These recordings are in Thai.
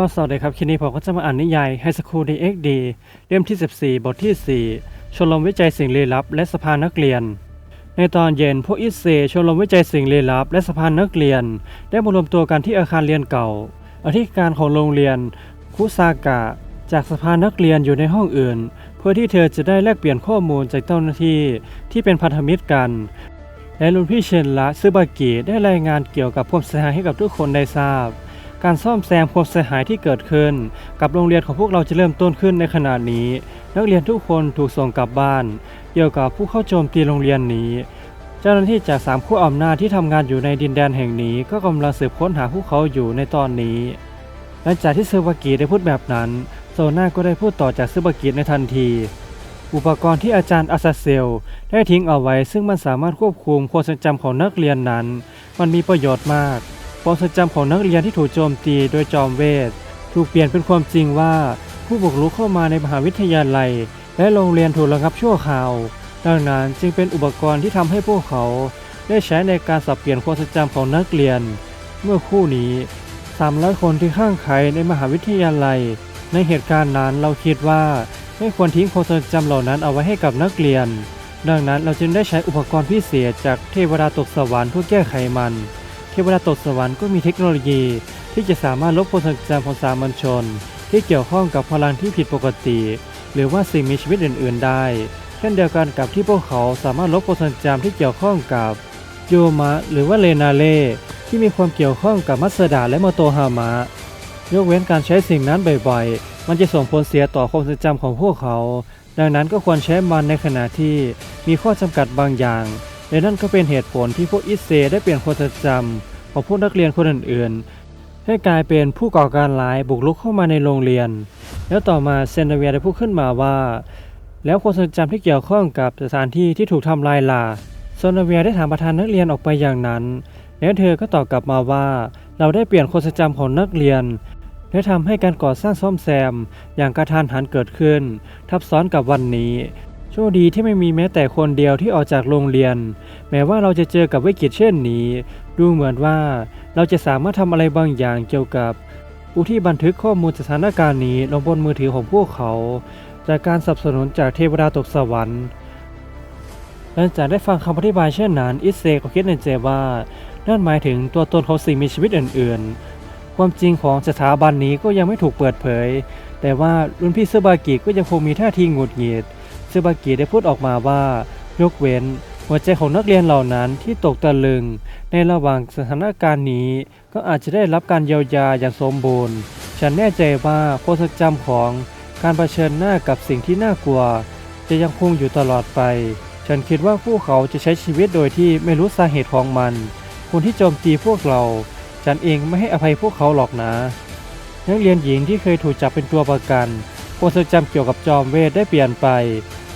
ก็สวัสดีครับ คลิปนี้ผมก็จะมาอ่านนิยายไฮสคูลดีเอ็กดีเล่มที่ 14 บทที่ 4 ชมรมวิจัยสิ่งลี้ลับ และสภานักเรียน ในตอนเย็นพวกอิเซชมรมวิจัยสิ่งลี้ลับ และสภานักเรียน ได้มารวมตัวกันที่อาคารเรียนเก่า อธิการของโรงเรียน คุซากะ จากสภานักเรียนอยู่ในห้องอื่น เพื่อที่เธอจะได้แลกเปลี่ยนข้อมูลจากเจ้าหน้าที่ที่เป็นพันธมิตรกันและรุ่นพี่เชนละซึบากิได้รายงานเกี่ยวกับความเสียหายให้กับทุกคนได้ทราบ การซ่อมแซมความเสียหายที่เกิดขึ้น กับโรงเรียนของพวกเราจะเริ่มต้นขึ้นในขณะนี้ นักเรียนทุกคนถูกส่งกลับบ้าน เกี่ยวกับผู้เข้าโจมตีโรงเรียนนี้ เจ้าหน้าที่จากสามผู้อำนาจที่ทำงานอยู่ในดินแดนแห่งนี้ ก็กำลังสืบค้นหาพวกเขาอยู่ในตอนนี้หลังจากที่ซึบากิได้พูดแบบนั้นโซน่าก็ได้พูดต่อจากซึบากิในทันที อุปกรณ์ที่อาจารย์อาซาเซล ได้ทิ้งเอาไว้ซึ่งมันสามารถควบคุมความทรงจำของนักเรียนนั้น มันมีประโยชน์มาก ความทรงจำของนักเรียนที่ถูกโจมตีโดยจอมเวท ถูกเปลี่ยนเป็นความจริงว่าผู้บุกรุกเข้ามาในมหาวิทยาลัย และโรงเรียนถูกระงับชั่วคราว ดังนั้นจึงเป็นอุปกรณ์ที่ทำให้พวกเขา ได้ใช้ในการสับเปลี่ยนความทรงจำของนักเรียน เมื่อคู่นี้300 คนที่ข้างใครในมหาวิทยาลัย ในเหตุการณ์นั้นเราคิดว่าไม่ควรทิ้งความทรงจำเหล่านั้นเอาไว้ให้กับนักเรียน ดังนั้นเราจึงได้ใช้อุปกรณ์พิเศษจากเทวดาตกสวรรค์เพื่อแก้ไขมัน วดาตกสวรรค์ก็มีเทคโนโลยี ที่จะสามารถลบความทรงจำของสามัญชน ที่เกี่ยวข้องกับพลังที่ผิดปกติ หรือว่าสิ่งมีชีวิตอื่น ๆ ได้เช่นเดียวกันกับที่พวกเขาสามารถลบความทรงจำที่เกี่ยวข้องกับโยมะหรือว่าเลนาเล่ที่มีความเกี่ยวข้องกับมัสดาและมโตฮามะยกเว้นการใช้สิ่งนั้นบ่อยๆ มันจะส่งผลเสียต่อความทรงจำของพวกเขา ดังนั้นก็ควรใช้มันในขณะที่มีข้อจำกัดบางอย่าง และนั่นก็เป็นเหตุผลที่พวกอิเซได้เปลี่ยนความทรงจำของพวกนักเรียนคนอื่นๆ ให้กลายเป็นผู้ก่อการร้ายบุกรุกเข้ามาในโรงเรียน แล้วต่อมาเซนเวียได้พูดขึ้นมาว่า แล้วความทรงจำที่เกี่ยวข้องกับสถานที่ที่ถูกทำลายล่ะโซนเวียได้ถามประธานนักเรียนออกไปอย่างนั้น แล้วเธอก็ตอบกลับมาว่า เราได้เปลี่ยนความทรงจำของนักเรียนและทำให้การก่อสร้างซ่อมแซม อย่างกระทันหันเกิดขึ้น ทับซ้อนกับวันนี้ ชคดีที่ไม่มีแม้แต่คนเดียวที่ออกจากโรงเรียน แม้ว่าเราจะเจอกับวิกฤตเช่นนี้ ดูเหมือนว่าเราจะสามารถทำอะไรบางอย่างเกี่ยวกับผู้ที่บันทึกข้อมูลสถานการณ์นี้ลงบนมือถือของพวกเขา จากการสนับสนุนจากเทวดาตกสวรรค์หลังจากได้ฟังคำอธิบายเช่นนั้น อิเซก็คิดในใจว่านั่นหมายถึงตัวตนของสิ่งมีชีวิตอื่น ๆ ความจริงของสถาบันนี้ก็ยังไม่ถูกเปิดเผย แต่ว่ารุ่นพี่ซึบากิก็ยังคงมีท่าทีหงุดหงิด ซึบากิได้พูดออกมาว่า ยกเว้น หัวใจของนักเรียนเหล่านั้นที่ตกตะลึง ในระหว่างสถานการณ์นี้ ก็อาจจะได้รับการเยียวยาอย่างสมบูรณ์ ฉันแน่ใจว่าความทรงจำของการเผชิญหน้ากับสิ่งที่น่ากลัว จะยังคงอยู่ตลอดไป ฉันคิดว่าพวกเขาจะใช้ชีวิตโดยที่ไม่รู้สาเหตุของมัน คนที่โจมตีพวกเรา ฉันเองไม่ให้อภัยพวกเขาหรอกนะ นักเรียนหญิงที่เคยถูกจับเป็นตัวประกันความทรงจำเกี่ยวกับจอมเวทได้เปลี่ยนไป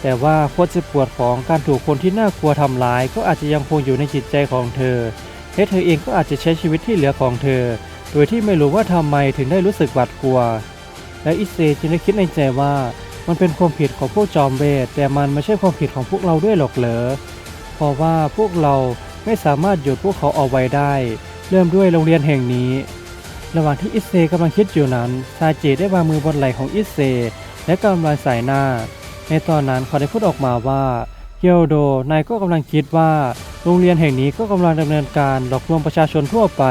แต่ว่าความเจ็บปวดของการถูกคนที่น่ากลัวทำร้าย ก็อาจจะยังคงอยู่ในจิตใจของเธอและเธอเองก็อาจจะใช้ชีวิตที่เหลือของเธอ โดยที่ไม่รู้ว่าทำไมถึงได้รู้สึกหวาดกลัว และอิเซจึงได้คิดในใจว่ามันเป็นความผิดของพวกจอมเวทแต่มันไม่ใช่ความผิดของพวกเราด้วยหรอกเหรอเพราะว่าพวกเราไม่สามารถหยุดพวกเขาเอาไว้ได้ เริ่มด้วยโรงเรียนแห่งนี้ ระหว่างที่อิเซกำลังคิดอยู่นั้นซาเจได้วางมือบนไหล่ของอิเซและกำลังสายหน้า ในตอนนั้นเขาได้พูดออกมาว่าเกียวโดนายก็กำลังคิดว่า โรงเรียนแห่งนี้ก็กำลังดำเนินการหลอกลวงประชาชนทั่วไป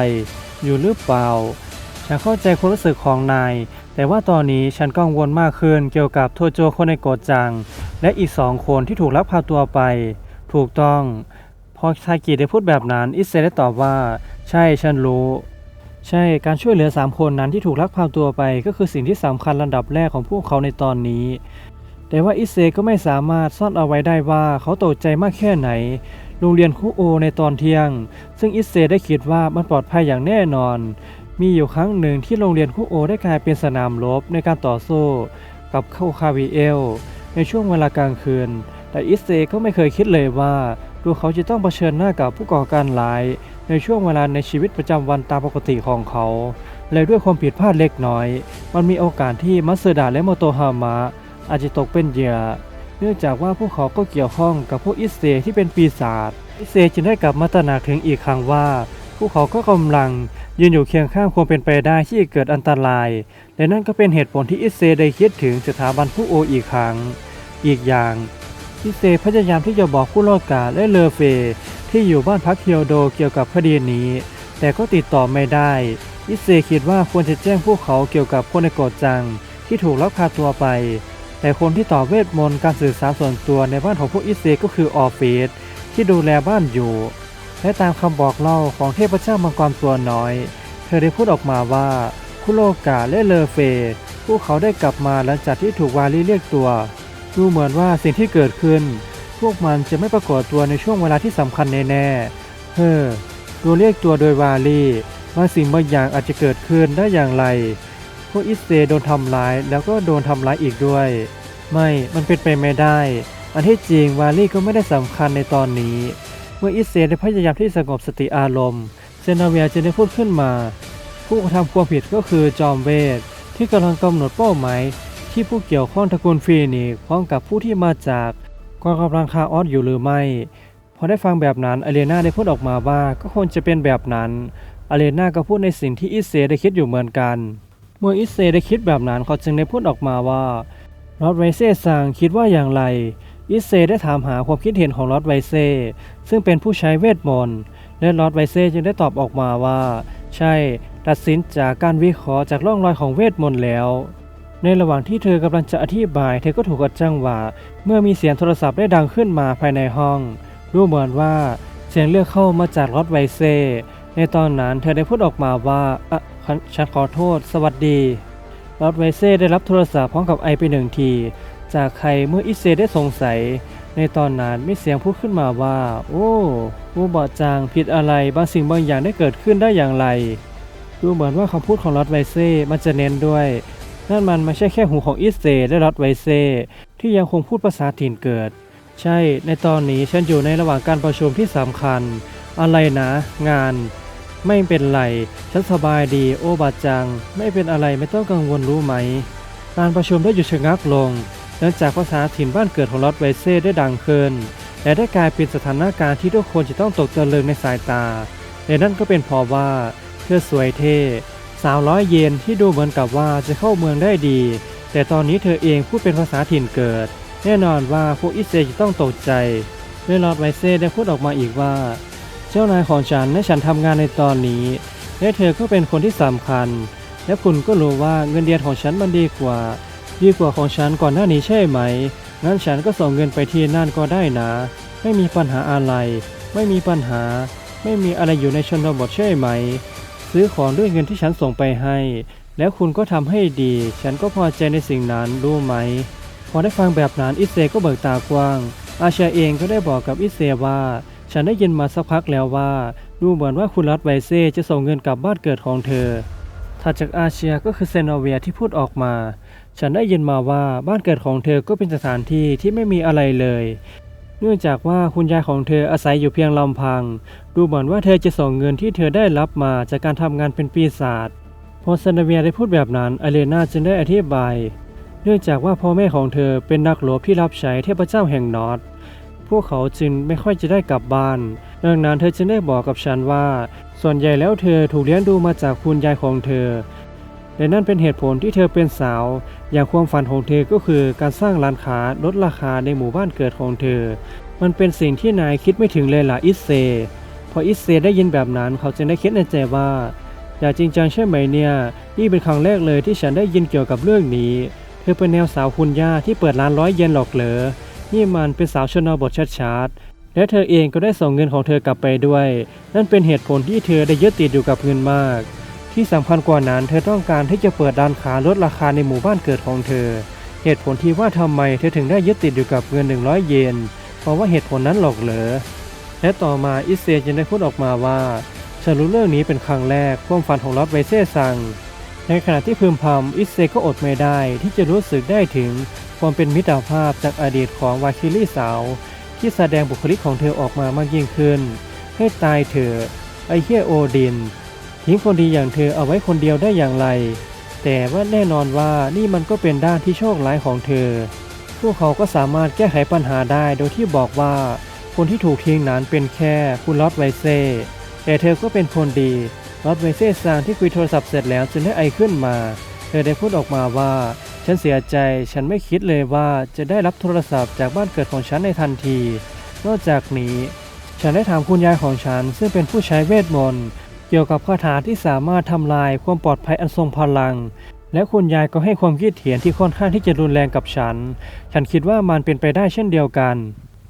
อยู่หรือเปล่า ฉันเข้าใจความรู้สึกของนาย แต่ว่าตอนนี้ฉันกังวลมากขึ้นเกี่ยวกับโทโจคนในโกดจัง และอีกสองคนที่ถูกลักพาตัวไป ถูกต้องพอซากิได้พูดแบบนั้น อิเซได้ตอบว่า ใช่ฉันรู้ ใช่การช่วยเหลือ 3 คนนั้นที่ถูกลักพาตัวไป ก็คือสิ่งที่สำคัญลำดับแรกของพวกเขาในตอนนี้ แต่ว่าอิเซก็ไม่สามารถซ่อนเอาไว้ได้ว่าเขาตกใจมากแค่ไหน โรงเรียนคุโอในตอนเที่ยง ซึ่งอิเซได้คิดว่ามันปลอดภัยอย่างแน่นอน มีอยู่ครั้งหนึ่งที่โรงเรียนคุโอได้กลายเป็นสนามรบในการต่อสู้กับเข้าคาวิเอล ในช่วงเวลากลางคืน แต่อิเซก็ไม่เคยคิดเลยว่าตัวเขาจะต้องเผชิญหน้ากับผู้ก่อการร้าย ในช่วงเวลาในชีวิตประจำวันตามปกติของเขา และด้วยความผิดพลาดเล็กน้อย มันมีโอกาสที่มัตสึดะและโมโตฮามะ อาจจะตกเป็นเหยื่อ เนื่องจากว่าพวกเขาก็เกี่ยวข้องกับพวกอิเซที่เป็นปีศาจอิเซจึงได้กลับมาตระหนักถึงอีกครั้งว่า พวกเขาก็กำลังยืนอยู่เคียงข้างความเป็นไปได้ที่จะเกิดอันตราย และนั่นก็เป็นเหตุผลที่อิเซได้คิดถึงสถาบันผู้โออีกครั้ง อีกอย่างอิเซพยายามที่จะบอกผู้รอดกาและเลอเฟ ที่อยู่บ้านพักเคียวโดเกี่ยวกับคดีนี้ แต่ก็ติดต่อไม่ได้อิเซคิดว่าควรจะแจ้งพวกเขาเกี่ยวกับคนในโกดจังที่ถูกลักพาตัวไป แต่คนที่ต่อเวทมนต์การสื่อสารส่วนตัวในบ้านของพวกอิเซก็คือออฟฟิศที่ดูแลบ้านอยู่ และตามคำบอกเล่าของเทพเจ้ามังกรตัวน้อย เธอได้พูดออกมาว่า คุโรกะและเลอเฟพวกเขาได้กลับมาหลังจากที่ถูกวาลีเรียกตัว ดูเหมือนว่าสิ่งที่เกิดขึ้น พวกมันจะไม่ปรากฏตัวในช่วงเวลาที่สำคัญแน่ๆเฮ้อตัวเรียกตัวโดยวาลีบางสิ่งบางอย่างอาจจะเกิดขึ้นได้อย่างไร พวกอิสเซโดนทำร้ายแล้วก็โดนทำร้ายอีกด้วย ไม่ มันเป็นไปไม่ได้ อันที่จริงวาลีก็ไม่ได้สำคัญในตอนนี้ เมื่ออิสเซได้พยายามที่สงบสติอารมณ์ เซนาเวียจึงได้พูดขึ้นมา ผู้กระทำความผิดก็คือจอมเวทที่กำลังกำหนดเป้าหมายที่ผู้เกี่ยวข้องตระกูลฟีนิกพร้อมกับผู้ที่มาจากกองกำลังคาออสอยู่หรือไม่ พอได้ฟังแบบนั้นอเลนาได้พูดออกมาว่าก็คงจะเป็นแบบนั้นอเลนาก็พูดในสิ่งที่อิเซได้คิดอยู่เหมือนกัน เมื่ออิเซได้คิดแบบนั้นเขาจึงได้พูดออกมาว่ารอดไวเซ่ซังคิดว่าอย่างไร อิเซได้ถามหาความคิดเห็นของลอดไวเซ่ซึ่งเป็นผู้ใช้เวทมนต์และลอดไวเซ่จึงได้ตอบออกมาว่า ใช่ตัดสินจากการวิเคราะห์จากร่องรอยของเวทมนต์แล้ว ในระหว่างที่เธอกำลังจะอธิบาย เธอก็ถูกกระจังหวะเมื่อมีเสียงโทรศัพท์ได้ดังขึ้นมาภายในห้อง ดูเหมือนว่าเสียงเรียกเข้ามาจากลอดไวเซ่ในตอนนั้นเธอได้พูดออกมาว่าอะ ฉันขอโทษ สวัสดีลอดไวเซ่ได้รับโทรศัพท์พร้อมกับไอไปหนึ่งที จากใครเมื่ออิเซได้สงสัย ในตอนนั้นมีเสียงพูดขึ้นมาว่า โอ้ผู้บอดจางผิดอะไรบางสิ่งบางอย่างได้เกิดขึ้นได้อย่างไร ดูเหมือนว่าคำพูดของลอดไวเซ่มันจะเน้นด้วยนั่นมันไม่ใช่แค่หูของอิเซและลอดไวเซ่ที่ยังคงพูดภาษาถิ่นเกิด ใช่ ในตอนนี้ฉันอยู่ในระหว่างการประชุมที่สำคัญ อะไรนะ งาน ไม่เป็นไร ฉันสบายดีโอบาจัง ไม่เป็นอะไรไม่ต้องกังวลรู้ไหม การประชุมได้หยุดชะงักลงเนื่องจากภาษาถิ่นบ้านเกิดของลอดไวเซ่ได้ดังขึ้นและได้กลายเป็นสถานการณ์ที่ทุกคนจะต้องตกตะลึงในสายตาและนั่นก็เป็นเพราะว่าเธอสวยเท่สาวร้อยเยนที่ดูเหมือนกับว่าจะเข้าเมืองได้ดี แต่ตอนนี้เธอเองพูดเป็นภาษาถิ่นเกิด แน่นอนว่าพวกอิเซจะต้องตกใจเวลอดไวเซ่ได้พูดออกมาอีกว่า เจ้านายของฉันให้ฉันทำงานในตอนนี้ และเธอก็เป็นคนที่สำคัญ และคุณก็รู้ว่าเงินเดือนของฉันมันดีกว่า ดีกว่าของฉันก่อนหน้านี้ใช่ไหม งั้นฉันก็ส่งเงินไปที่นั่นก็ได้นะ ไม่มีปัญหาอะไร ไม่มีปัญหา ไม่มีอะไรอยู่ในชนบทใช่ไหม ซื้อของด้วยเงินที่ฉันส่งไปให้ แล้วคุณก็ทำให้ดี ฉันก็พอใจในสิ่งนั้นรู้ไหม พอได้ฟังแบบนั้นอิเซก็เบิกตากว้าง อาชียเองก็ได้บอกกับอิเซว่า ฉันได้ยินมาสักพักแล้วว่า ดูเหมือนว่าคุณรัตไวเซ่จะส่งเงินกลับบ้านเกิดของเธอ ถัดจากอาเชียก็คือเซโนเวียที่พูดออกมา ฉันได้ยินมาว่าบ้านเกิดของเธอก็เป็นสถานที่ที่ไม่มีอะไรเลย เนื่องจากว่าคุณยายของเธออาศัยอยู่เพียงลำพัง ดูเหมือนว่าเธอจะส่งเงินที่เธอได้รับมาจากการทำงานเป็นปีศาจพอเซนเวียได้พูดแบบนั้นอเลนาจึงได้อธิบาย เนื่องจากว่าพ่อแม่ของเธอเป็นนักรบที่รับใช้เทพเจ้าแห่งนอต พวกเขาจึงไม่ค่อยจะได้กลับบ้าน ดังนั้นเธอจึงได้บอกกับฉันว่า ส่วนใหญ่แล้วเธอถูกเลี้ยงดูมาจากคุณยายของเธอ และนั่นเป็นเหตุผลที่เธอเป็นสาว อย่างความฝันของเธอก็คือการสร้างร้านค้าลดราคาในหมู่บ้านเกิดของเธอ มันเป็นสิ่งที่นายคิดไม่ถึงเลยล่ะอิเซ พออิเซได้ยินแบบนั้นเขาจึงได้คิดในใจว่า อย่าจริงจังใช่ไหมเนี่ยนี่เป็นครั้งแรกเลยที่ฉันได้ยินเกี่ยวกับเรื่องนี้ เธอเป็นแนวสาวคุณย่าที่เปิดร้านร้อยเยนหรอกเหรอ นี่มันเป็นสาวชนบทชัดๆ และเธอเองก็ได้ส่งเงินของเธอกลับไปด้วย นั่นเป็นเหตุผลที่เธอได้ยึดติดอยู่กับเงินมาก ที่สำคัญกว่านั้น เธอต้องการที่จะเปิดร้านค้าลดราคาในหมู่บ้านเกิดของเธอ เหตุผลที่ว่าทำไมเธอถึงได้ยึดติดอยู่กับเงิน 100 เยน เพราะว่าเหตุผลนั้นหรอกเหรอและต่อมาอิเซจึงได้พูดออกมาว่าฉันรู้เรื่องนี้เป็นครั้งแรกความฝันของลอตไวเซ่ซัง ในขณะที่พึมพำอิเซก็อดไม่ได้ที่จะรู้สึกได้ถึงความเป็นมิตรภาพจากอดีตของวาคิลี่สาว ที่แสดงบุคลิกของเธอออกมามากยิ่งขึ้น ให้ตายเถอะไอเฮียโอดิน ทิ้งคนดีอย่างเธอเอาไว้คนเดียวได้อย่างไร แต่ว่าแน่นอนว่านี่มันก็เป็นด้านที่โชคร้ายของเธอ พวกเขาก็สามารถแก้ไขปัญหาได้โดยที่บอกว่าคนที่ถูกทิ้งนั้นเป็นแค่คุณลอตไวเซ่แต่เธอก็เป็นคนดี รอดเวเซ่ซางที่คุยโทรศัพท์เสร็จแล้วจึงได้ไอขึ้นมา เธอได้พูดออกมาว่า ฉันเสียใจ ฉันไม่คิดเลยว่าจะได้รับโทรศัพท์จากบ้านเกิดของฉันในทันที นอกจากนี้ ฉันได้ถามคุณยายของฉัน ซึ่งเป็นผู้ใช้เวทมนต์เกี่ยวกับคาถาที่สามารถทำลายความปลอดภัยอันทรงพลัง และคุณยายก็ให้ความคิดเห็นที่ค่อนข้างที่จะรุนแรงกับฉัน ฉันคิดว่ามันเป็นไปได้เช่นเดียวกัน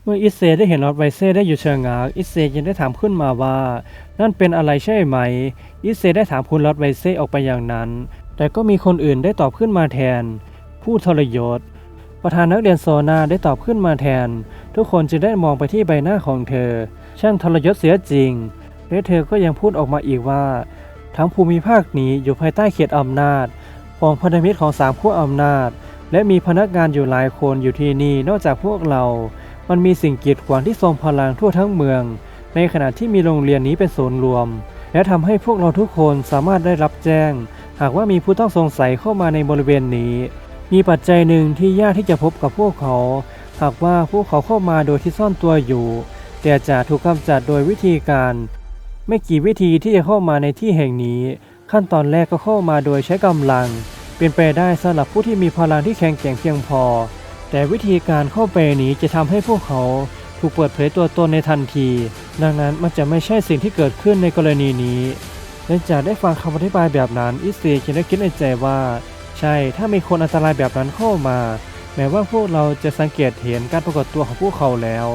เมื่ออิเซได้เห็นลอดไวเซ่ได้อยู่เชิงงากอิเซยังได้ถามขึ้นมาว่า นั่นเป็นอะไรใช่ไหม อิเซได้ถามคุณลอดไวเซ่ออกไปอย่างนั้น แต่ก็มีคนอื่นได้ตอบขึ้นมาแทน ผู้ทรยศ ประธานนักเรียนโซนาได้ตอบขึ้นมาแทน ทุกคนจึงได้มองไปที่ใบหน้าของเธอ ช่างทรยศเสียจริง และเธอก็ยังพูดออกมาอีกว่า ทั้งภูมิภาคนี้อยู่ภายใต้เขตอำนาจ ของพันธมิตรของสามขั้วอำนาจ และมีพนักงานอยู่หลายคนอยู่ที่นี่นอกจากพวกเรา มันมีสิ่งกีดขวางที่ทรงพลังทั่วทั้งเมือง ในขณะที่มีโรงเรียนนี้เป็นศูนย์รวม และทำให้พวกเราทุกคนสามารถได้รับแจ้ง หากว่ามีผู้ต้องสงสัยเข้ามาในบริเวณนี้ มีปัจจัยหนึ่งที่ยากที่จะพบกับพวกเขา หากว่าพวกเขาเข้ามาโดยที่ซ่อนตัวอยู่ แต่จะถูกกำจัดโดยวิธีการ ไม่กี่วิธีที่จะเข้ามาในที่แห่งนี้ ขั้นตอนแรกก็เข้ามาโดยใช้กำลัง เป็นไปได้สำหรับผู้ที่มีพลังที่แข็งแกร่งเพียงพอ แต่วิธีการเข้าไปนี้จะทำให้พวกเขาถูกเปิดเผยตัวตนในทันที ดังนั้นมันจะไม่ใช่สิ่งที่เกิดขึ้นในกรณีนี้หลังจากได้ฟังคำอธิบายแบบนั้นอิสเซียจึงได้คิดในใจว่า ใช่ถ้ามีคนอันตรายแบบนั้นเข้ามา แม้ว่าพวกเราจะสังเกตเห็นการปรากฏตัวของพวกเขาแล้ว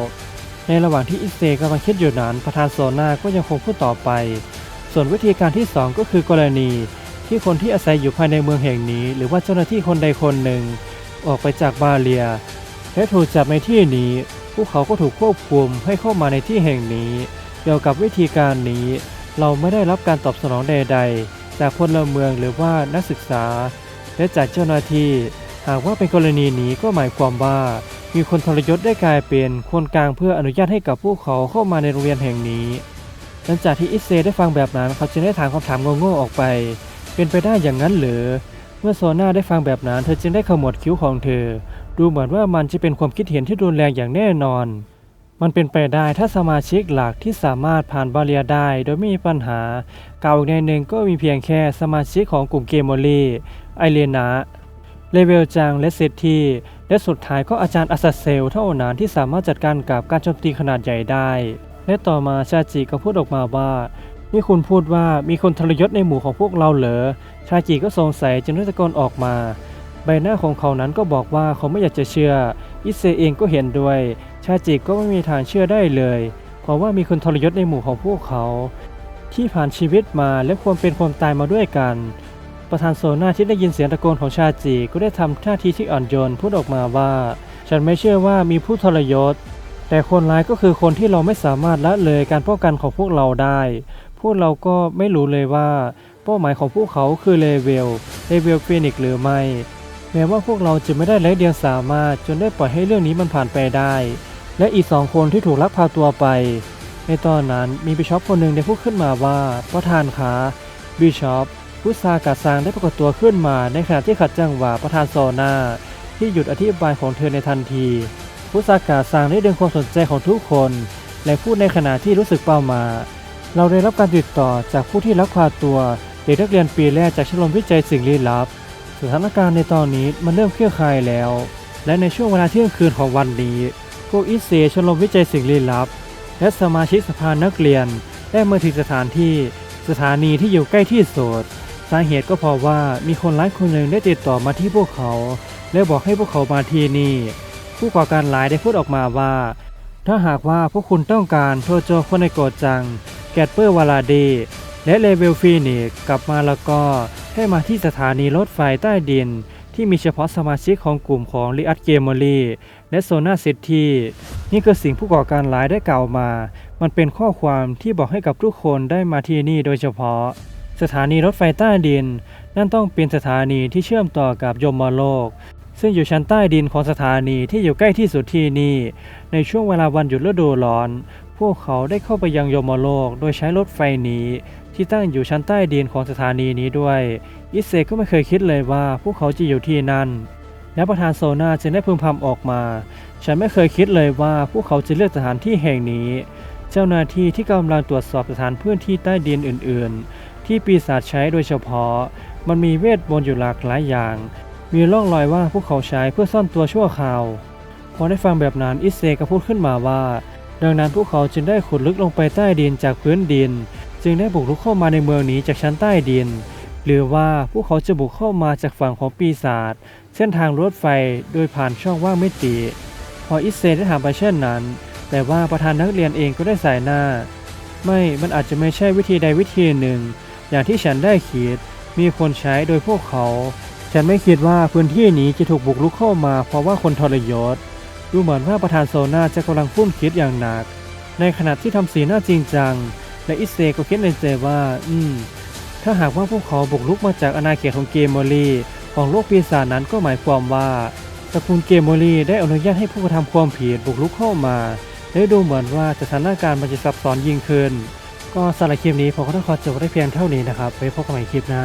ในระหว่างที่อิสเซกำลังคิดอยู่นั้นประธานโซนาก็ยังคงพูดต่อไป ส่วนวิธีการที่ 2 ก็คือกรณี ที่คนที่อาศัยอยู่ภายในเมืองแห่งนี้ หรือว่าเจ้าหน้าที่คนใดคนหนึ่ง ออกไปจากบาเลีย และถูกจับในที่นี้ พวกเขาก็ถูกควบคุมให้เข้ามาในที่แห่งนี้ เกี่ยวกับวิธีการนี้ เราไม่ได้รับการตอบสนองใด ๆ จากพลเมืองหรือว่านักศึกษา และจากเจ้าหน้าที่ หากว่าเป็นกรณีนี้ก็หมายความว่า มีคนทรยศได้กลายเป็นคนกลางเพื่ออนุญาตให้กับพวกเขาเข้ามาในโรงเรียนแห่งนี้หลังจากที่อิสเซได้ฟังแบบนั้นเขาจึงได้ถามคำถามโง่ๆออกไป เป็นไปได้อย่างนั้นหรือ มื่อโซนาได้ฟังแบบนั้น เธอจึงได้ขมวดคิ้วของเธอ ดูเหมือนว่ามันจะเป็นความคิดเห็นที่รุนแรงอย่างแน่นอน มันเป็นไปได้ถ้าสมาชิกหลักที่สามารถผ่านบาเรียได้โดยไม่มีปัญหากล่าวอีกในหนึ่งก็มีเพียงแค่สมาชิกของกลุ่มเกมโมลีไอเลนาเลเวลจังและเซตทีและสุดท้ายก็อาจารย์อัสซาเซลเท่านั้นที่สามารถจัดการกับการโจมตีขนาดใหญ่ได้ และต่อมาชาจิก็พูดออกมาว่า นี่คุณพูดว่ามีคนทรยศในหมู่ของพวกเราเหรอ ชาจิก็สงสัยจึงได้ตะโกนออกมา ใบหน้าของเขานั้นก็บอกว่าเขาไม่อยากจะเชื่อ อิเซเองก็เห็นด้วย ชาจิก็ไม่มีทางเชื่อได้เลย เพราะว่ามีคนทรยศในหมู่ของพวกเขา ที่ผ่านชีวิตมาและความเป็นความตายมาด้วยกัน ประธานโซนาที่ได้ยินเสียงตะโกนของชาจิก็ได้ทำท่าทีที่อ่อนโยนพูดออกมาว่า ฉันไม่เชื่อว่ามีผู้ทรยศ แต่คนร้ายก็คือคนที่เราไม่สามารถละเลยการป้องกันของพวกเราได้ วกเราก็ไม่รู้เลยว่า เป้าหมายของพวกเขาคือเลเวลเลเวลฟินิกหรือไม่ แม้ว่าพวกเราจะไม่ได้ไร้เดียงสามารถจนได้ปล่อยให้เรื่องนี้มันผ่านไปได้ และอีกสองคนที่ถูกลักพาตัวไป ในตอนนั้นมีบิชอปคนหนึ่งได้พูดขึ้นมาว่าประธานคะบิชอปผู้ซากาซางได้ปรากฏตัวขึ้นมาในขณะที่ขัดจังหวะประธานโซนาที่หยุดอธิบายของเธอในทันทีผู้ซากาซางได้ดึงความสนใจของทุกคน และพูดในขณะที่รู้สึกเป้ามา เราได้รับการติดต่อจากผู้ที่ลักพาตัว เด็กนักเรียนปีแรกจากชมรมวิจัยสิ่งลี้ลับ สถานการณ์ในตอนนี้มันเริ่มเคลี่ยร์คลายแล้ว และในช่วงเวลาเที่ยงคืนของวันนี้พวกอิเซชมรมวิจัยสิ่งลี้ลับ และสมาชิกสภานักเรียน ได้มาถึงสถานที่สถานีที่อยู่ใกล้ที่สุดสาเหตุก็เพราะว่ามีคนร้ายคนหนึ่งได้ติดต่อมาที่พวกเขา และบอกให้พวกเขามาที่นี่ ผู้ก่อการร้ายได้พูดออกมาว่า ถ้าหากว่าพวกคุณต้องการโทโจคนในโกดจัง แกตเปอร์วาลาเดและเลเวลฟีนิกกลับมาแล้วก็ให้มาที่สถานีรถไฟใต้ดิน ที่มีเฉพาะสมาชิกของกลุ่มของลิอัตเกมอรีและโซนาซิตี้นี่คือสิ่งผู้ก่อการร้ายได้กล่าวมา มันเป็นข้อความที่บอกให้กับทุกคนได้มาที่นี่โดยเฉพาะ สถานีรถไฟใต้ดิน นั่นต้องเป็นสถานีที่เชื่อมต่อกับยมโลกซึ่งอยู่ชั้นใต้ดินของสถานีที่อยู่ใกล้ที่สุดที่นี่ ในช่วงเวลาวันหยุดฤดูร้อน พวกเขาได้เข้าไปยังยมโลก โดยใช้รถไฟนี้ที่ตั้งอยู่ชั้นใต้ดินของสถานีนี้ด้วย อิเซก็ไม่เคยคิดเลยว่าพวกเขาจะอยู่ที่นั่น และประธานโซนาจึงได้พึมพำออกมา ฉันไม่เคยคิดเลยว่าพวกเขาจะเลือกสถานที่แห่งนี้ เจ้าหน้าที่ที่กำลังตรวจสอบสถานพื้นที่ใต้ดินอื่น ๆ ที่ปีศาจใช้โดยเฉพาะ มันมีเวทมนต์อยู่หลากหลายอย่าง มีร่องรอยว่าพวกเขาใช้เพื่อซ่อนตัวชั่วคราวพอได้ฟังแบบนั้นอิเซก็พูดขึ้นมาว่า ดังนั้นพวกเขาจึงได้ขุดลึกลงไปใต้ดินจากพื้นดิน จึงได้บุกรุกเข้ามาในเมืองนี้จากชั้นใต้ดิน หรือว่าพวกเขาจะบุกเข้ามาจากฝั่งของปีศาจเส้นทางรถไฟโดยผ่านช่องว่างมิติพออิเซได้ถามไปเช่นนั้น แต่ว่าประธานนักเรียนเองก็ได้สายหน้า ไม่มันอาจจะไม่ใช่วิธีใดวิธีหนึ่ง อย่างที่ฉันได้คิดมีคนใช้โดยพวกเขา ฉันไม่คิดว่าพื้นที่นี้จะถูกบุกรุกเข้ามาเพราะว่าคนทรยศ ดูเหมือนว่าประธานโซนาจะกำลังฟุ้นคิดอย่างหนัก ในขณะที่ทำสีหน้าจริงจัง และอิเซก็คิดในใจว่า อืม ถ้าหากว่าพวกเขาบุกรุกมาจากอาณาเขตของเกมโมลีของโลกปีศาจนั้นก็หมายความว่าตระกูลเกมโมลีได้อนุญาตให้ผู้กระทำความผิดบุกรุกเข้ามา และดูเหมือนว่าสถานการณ์มันจะซับซ้อนยิ่งขึ้น ก็สำหรับคลิปนี้ผมก็ต้องขอจบไว้เพียงเท่านี้นะครับไว้พบกันใหม่คลิปหน้า